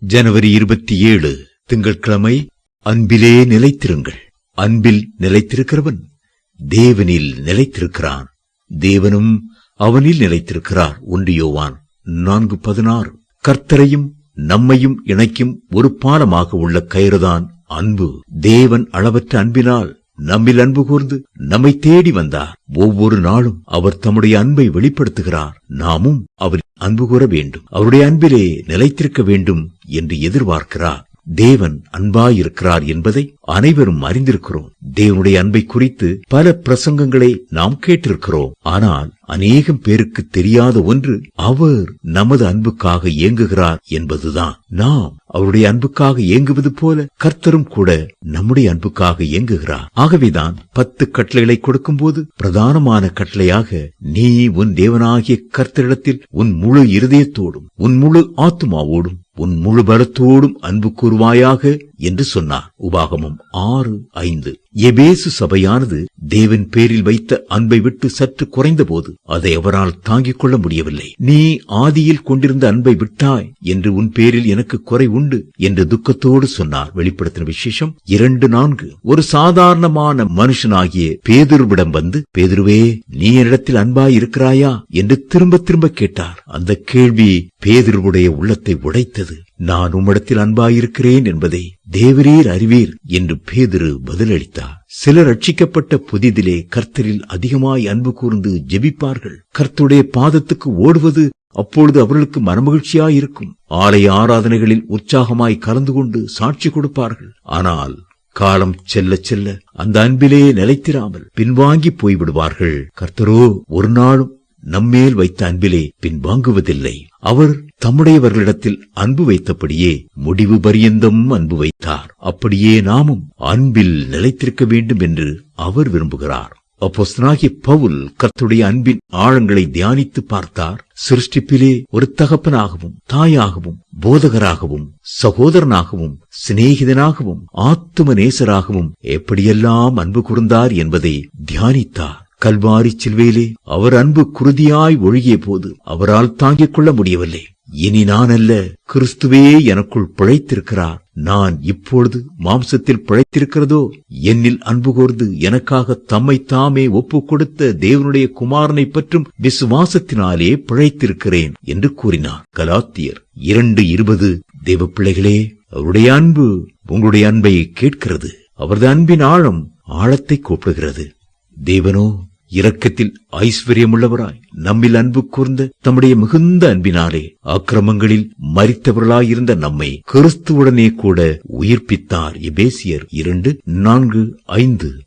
ஜனவரி இருபத்தி ஏழு திங்கட்கிழமை அன்பிலே நிலைத்திருங்கள். அன்பில் நிலைத்திருக்கிறவன் தேவனில் நிலைத்திருக்கிறான். தேவனும் அவனில் நிலைத்திருக்கிறார். ஒன்று யோவான் நான்கு பதினாறு. கர்த்தரையும் நம்மையும் இணைக்கும் ஒரு பாலமாக உள்ள கயிறுதான் அன்பு. தேவன் அளவற்ற அன்பினால் நம்மில் அன்பு கூர்ந்து நம்மை தேடி வந்தார் ஒவ்வொரு நாளும் அவர் தம்முடைய அன்பை வெளிப்படுத்துகிறார். நாமும் அவர் அன்பு கூற வேண்டும். அவருடைய அன்பிலே நிலைத்திருக்க வேண்டும் என்று எதிர்பார்க்கிறார். தேவன் அன்பாயிருக்கிறார் என்பதை அனைவரும் அறிந்திருக்கிறோம். தேவனுடைய அன்பை குறித்து பல பிரசங்கங்களை நாம் கேட்டிருக்கிறோம். ஆனால் அநேகம் பேருக்கு தெரியாத ஒன்று அவர் நமது அன்புக்காக இயங்குகிறார் என்பதுதான். நாம் அவருடைய அன்புக்காக இயங்குவது போல கர்த்தரும் கூட நம்முடைய அன்புக்காக இயங்குகிறார். ஆகவேதான் பத்து கட்டளைகளை கொடுக்கும்போது பிரதானமான கட்டளையாக நீ உன் தேவனாகிய கர்த்தரிடத்தில் உன் முழு இருதயத்தோடும் உன் முழு ஆத்துமாவோடும் உன் முழு பலத்தோடும் அன்பு கூறுவாயாக என்று சொன்னார். உபாகமம் ஆறு ஐந்து. எபேசு சபையானது தேவன் பேரில் வைத்த அன்பை விட்டு சற்று குறைந்தபோது அதை அவரால் தாங்கிக் கொள்ள முடியவில்லை. நீ ஆதியில் கொண்டிருந்த அன்பை விட்டாய் என்று உன் பேரில் எனக்கு குறை உண்டு என்று துக்கத்தோடு சொன்னார். வெளிப்படுத்தின விசேஷம் இரண்டு நான்கு. ஒரு சாதாரணமான மனுஷனாகிய பேதுருவிடம் வந்து பேதுருவே நீ என்னிடத்தில் அன்பாய் இருக்கிறாயா? என்று திரும்ப திரும்ப கேட்டார். அந்த கேள்வி பேதுருவுடைய உள்ளத்தை உடைத்தது. நான் உம்மிடத்தில் அன்பாயிருக்கிறேன் என்பதை தேவரீர் அறிவீர் என்று பேதுரு பதிலளித்தார். சிலர் ரட்சிக்கப்பட்ட புதிதிலே கர்த்தரில் அதிகமாய் அன்பு கூர்ந்து ஜெபிப்பார்கள். கர்த்தருடைய பாதத்துக்கு ஓடுவது அப்பொழுது அவர்களுக்கு மனமகிழ்ச்சியாயிருக்கும். ஆலய ஆராதனைகளில் உற்சாகமாய் கலந்து கொண்டு சாட்சி கொடுப்பார்கள். ஆனால் காலம் செல்ல செல்ல அந்த அன்பிலே நிலைத்திராமல் பின்வாங்கி போய்விடுவார்கள். கர்த்தரோ ஒரு நாளும் நம்மேல் வைத்த அன்பிலே பின்வாங்குவதில்லை. அவர் தம்முடையவர்களிடத்தில் அன்பு வைத்தபடியே முடிவு பரியந்தம் அன்பு வைத்தார். அப்படியே நாமும் அன்பில் நிலைத்திருக்க வேண்டும் என்று அவர் விரும்புகிறார். அப்போஸ்தனாகிய பவுல் கர்த்துடைய அன்பின் ஆழங்களை தியானித்து பார்த்தார். சிருஷ்டிப்பிலே ஒரு தகப்பனாகவும் தாயாகவும் போதகராகவும் சகோதரனாகவும் சிநேகிதனாகவும் ஆத்தும நேசராகவும் எப்படியெல்லாம் அன்பு கூர்ந்தார் என்பதை தியானித்தார். கல்வாரி சில்வேலே அவர் அன்பு குருதியாய் ஒழுகிய போது அவரால் தாங்கிக் கொள்ள முடியவில்லை. இனி நான் அல்ல கிறிஸ்துவே எனக்குள் பிழைத்திருக்கிறார் நான் இப்பொழுது மாம்சத்தில் பிழைத்திருக்கிறதோ? என்னில் அன்பு கோர்ந்து எனக்காக தம்மை தாமே ஒப்புக் கொடுத்த தேவனுடைய குமாரனை பற்றும் விசுவாசத்தினாலே பிழைத்திருக்கிறேன் என்று கூறினார். கலாத்தியர் இரண்டு இருபது. தேவ பிள்ளைகளே அவருடைய அன்பு உங்களுடைய அன்பை கேட்கிறது. அவரது அன்பின் ஆழம் ஆழத்தை கூப்பிடுகிறது. தேவனோ இரக்கத்தில் ஐஸ்வர்யமுள்ளவராய் நம்மில் அன்பு கூர்ந்த தம்முடைய மிகுந்த அன்பினாலே அக்கிரமங்களில் மறித்தவர்களாயிருந்த நம்மை கிறிஸ்துவுடனே கூட உயிர்ப்பித்தார் எபேசியர் இரண்டு நான்கு ஐந்து.